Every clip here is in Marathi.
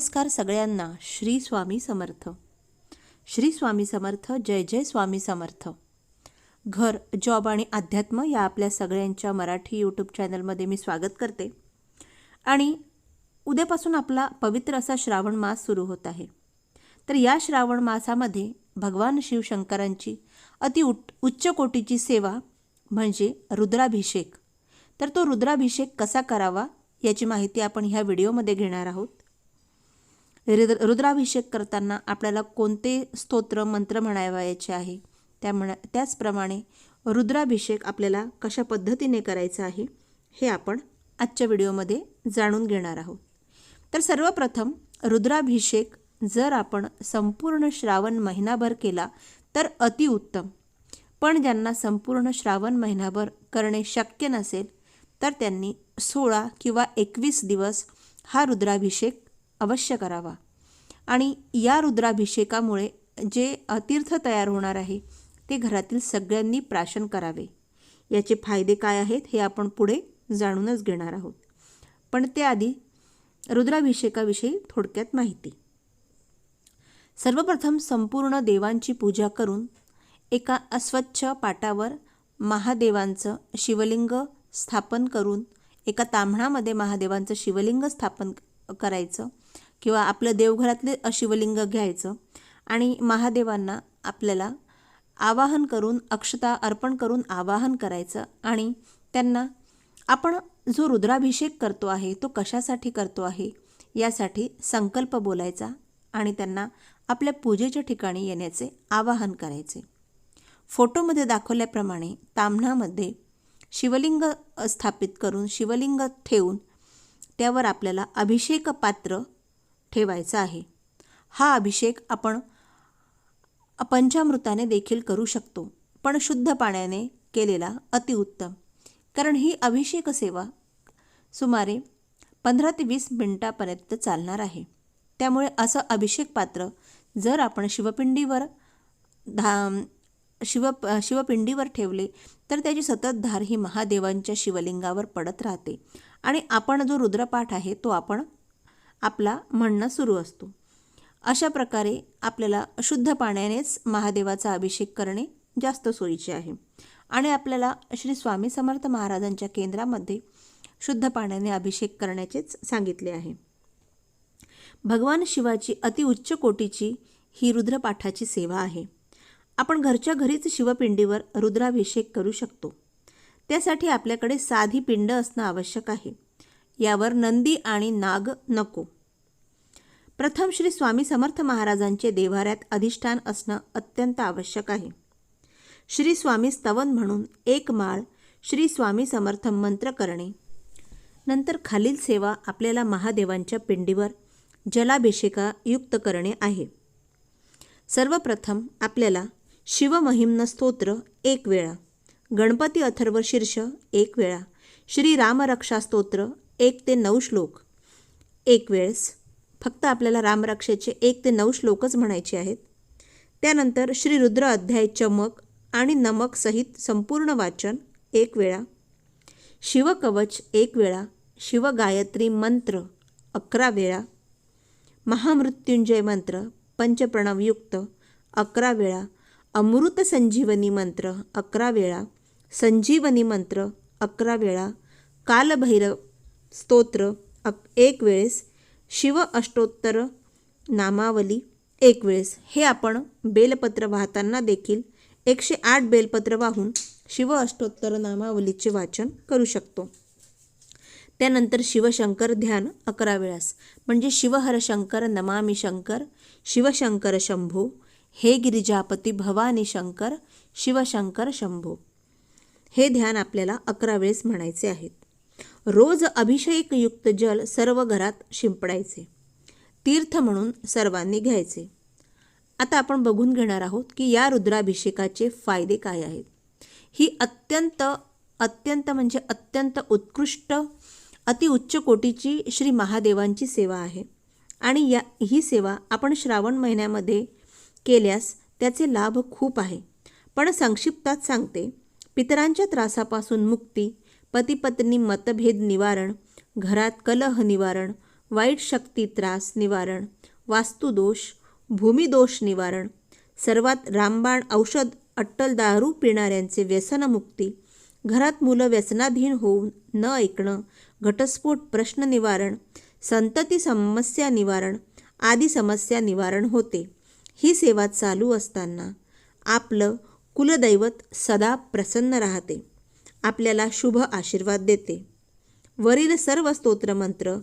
नमस्कार सगळ्यांना श्री स्वामी समर्थ. श्री स्वामी समर्थ जय जय स्वामी समर्थ. घर जॉब आणि अध्यात्म या आपल्या सगळ्यांच्या मराठी यूट्यूब चॅनलमध्ये मी स्वागत करते. आणि उद्यापासून आपला पवित्र असा श्रावण मास सुरू होत आहे. तर या श्रावण मासामध्ये भगवान शिवशंकरांची अति उट उच्च कोटीची सेवा म्हणजे रुद्राभिषेक. तर तो रुद्राभिषेक कसा करावा याची माहिती आपण ह्या व्हिडिओमध्ये घेणार आहोत. रुद्र रुद्राभिषेक करताना आपल्याला कोणते स्तोत्र मंत्र म्हणावायचे आहे? त्यामुळे त्याचप्रमाणे रुद्राभिषेक आपल्याला कशा पद्धतीने करायचा आहे हे आपण आजच्या व्हिडिओमध्ये जाणून घेणार आहोत. तर सर्वप्रथम रुद्राभिषेक जर आपण संपूर्ण श्रावण महिनाभर केला तर अतिउत्तम पण ज्यांना संपूर्ण श्रावण महिनाभर करणे शक्य नसेल तर त्यांनी सोळा किंवा एकवीस दिवस हा रुद्राभिषेक अवश्य करावा. आणि या रुद्राभिषेकामुळे जे अतीर्थ तयार होणार आहे ते घरातील सगळ्यांनी प्राशन करावे. याचे फायदे काय आहेत हे आपण पुढे जाणूनच घेणार आहोत. पण त्याआधी रुद्राभिषेकाविषयी थोडक्यात माहिती. सर्वप्रथम संपूर्ण देवांची पूजा करून एका अस्वच्छ पाटावर महादेवांचं शिवलिंग स्थापन करून एका तांबणामध्ये महादेवांचं शिवलिंग स्थापन करायचं किंवा आपलं देवघरातले शिवलिंग घ्यायचं आणि महादेवांना आपल्याला आवाहन करून अक्षता अर्पण करून आवाहन करायचं आणि त्यांना आपण जो रुद्राभिषेक करतो आहे तो कशासाठी करतो आहे यासाठी संकल्प बोलायचा आणि त्यांना आपल्या पूजेच्या ठिकाणी येण्याचे आवाहन करायचे. फोटोमध्ये दाखवल्याप्रमाणे ताम्हणामध्ये शिवलिंग स्थापित करून शिवलिंग ठेवून त्यावर आपल्याला अभिषेक पात्र ठेवायचं आहे. हा अभिषेक आपण पंचामृताने देखील करू शकतो पण शुद्ध पाण्याने केलेला अतिउत्तम कारण ही अभिषेक सेवा सुमारे पंधरा ते वीस मिनटापर्यंत चालणार आहे. त्यामुळे असं अभिषेक पात्र जर आपण शिवपिंडीवर धा शिव शिवपिंडीवर ठेवले तर त्याची सतत धार ही महादेवांच्या शिवलिंगावर पडत राहते. आणि आपण जो रुद्रपाठ आहे तो आपण आपला म्हणणं सुरू असतो. अशा प्रकारे आपल्याला शुद्ध पाण्यानेच महादेवाचा अभिषेक करणे जास्त सोयीचे आहे. आणि आपल्याला श्री स्वामी समर्थ महाराजांच्या केंद्रामध्ये शुद्ध पाण्याने अभिषेक करण्याचेच सांगितले आहे. भगवान शिवाची अतिउच्च कोटीची ही रुद्रपाठाची सेवा आहे. आपण घरच्या घरीच शिवपिंडीवर रुद्राभिषेक करू शकतो. त्यासाठी आपल्याकडे साधी पिंड असणं आवश्यक आहे. यावर नंदी आणि नाग नको. प्रथम श्री स्वामी समर्थ महाराजांचे देवाऱ्यात अधिष्ठान असणं अत्यंत आवश्यक आहे. श्री स्वामी स्तवन म्हणून एक माळ श्री स्वामी समर्थ मंत्र करणे. नंतर खालील सेवा आपल्याला महादेवांच्या पिंडीवर जलाभिषेकायुक्त करणे आहे. सर्वप्रथम आपल्याला शिवमहिम्न स्तोत्र एक वेळा. गणपती अथर्व शीर्ष एक वेळा. श्री रामरक्षा स्तोत्र एक ते नऊ श्लोक. एक वेळेस फक्त आपल्याला रामरक्षेचे एक ते नऊ श्लोकच म्हणायचे आहेत. त्यानंतर श्री रुद्र अध्याय चमक आणि नमक सहित संपूर्ण वाचन एक वेळा. शिवकवच एक वेळा. शिवगायत्री मंत्र अकरा वेळा. महामृत्युंजय मंत्र पंचप्रणवयुक्त अकरा वेळा. अमृत संजीवनी मंत्र अकरा वेळा. संजीवनी मंत्र अकरा वेळा. कालभैरव स्तोत्र अक एक वेळेस. शिव अष्टोत्तर नामावली एक वेळेस. हे आपण बेलपत्र वाहताना देखील एकशे आठ बेलपत्र वाहून शिव अष्टोत्तर नामावलीचे वाचन करू शकतो. त्यानंतर शिवशंकर ध्यान अकरा वेळास. म्हणजे शिवहर शंकर नमामी शंकर शिवशंकर शंभो हे गिरिजापती भवानी शंकर शिवशंकर शंभो. हे ध्यान आपल्याला अकरा वेळेस म्हणायचे आहेत. रोज अभिषेकयुक्त जल सर्व घरात शिंपडायचे. तीर्थ म्हणून सर्वांनी घ्यायचे. आता आपण बघून घेणार आहोत की या रुद्राभिषेकाचे फायदे काय आहेत. ही अत्यंत अत्यंत म्हणजे अत्यंत उत्कृष्ट अतिउच्च कोटीची श्री महादेवांची सेवा आहे. आणि या ही सेवा आपण श्रावण महिन्यामध्ये केल्यास त्याचे लाभ खूप आहे. पण संक्षिप्तात सांगते. पितरांच्या त्रासापासून मुक्ती पतीपत्नी मतभेद निवारण घरात कलह निवारण वाईट शक्ती त्रास निवारण वास्तुदोष भूमिदोष निवारण सर्वात रामबाण औषध अट्टल दारू पिणाऱ्यांचे व्यसनमुक्ती घरात मुलं व्यसनाधीन होऊन न ऐकणं घटस्फोट प्रश्न निवारण संतती समस्या निवारण आदी समस्या निवारण होते. ही सेवा चालू असताना आपलं कुलदैवत सदा प्रसन्न राहते. आपल्याला शुभ आशीर्वाद देते. वरील सर्व स्तोत्रमंत्र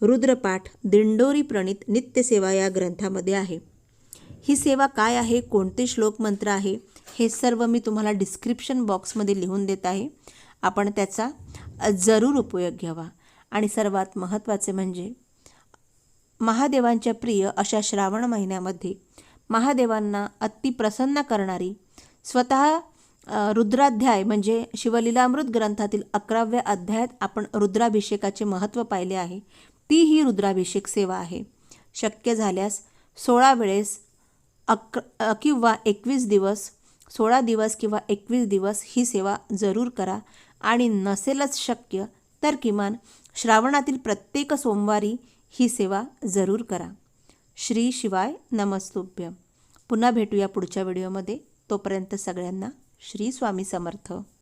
रुद्रपाठ दिंडोरी प्रणित नित्यसेवा या ग्रंथामध्ये आहे. ही सेवा काय आहे कोणते श्लोकमंत्र आहे हे सर्व मी तुम्हाला डिस्क्रिप्शन बॉक्समध्ये लिहून देत आहे. आपण त्याचा जरूर उपयोग घ्यावा. आणि सर्वात महत्त्वाचे म्हणजे महादेवांच्या प्रिय अशा श्रावण महिन्यामध्ये महादेवांना अति प्रसन्न करणारी स्वतः रुद्राध्याय म्हणजे शिवलीलामृत ग्रंथातील अकराव्या अध्यायात आपण रुद्राभिषेकाचे महत्त्व पाहिले आहे. ती ही रुद्राभिषेक सेवा आहे. शक्य झाल्यास सोळा वेळेस अक किंवा एकवीस दिवस सोळा दिवस किंवा एकवीस दिवस ही सेवा जरूर करा. आणि नसेलच शक्य तर किमान श्रावणातील प्रत्येक सोमवारी ही सेवा जरूर करा. श्री शिवाय नमस्तुभ्य पुन्हा भेटूया पुढच्या व्हिडिओमध्ये. तोपर्यंत सगळ्यांना श्री स्वामी समर्थ.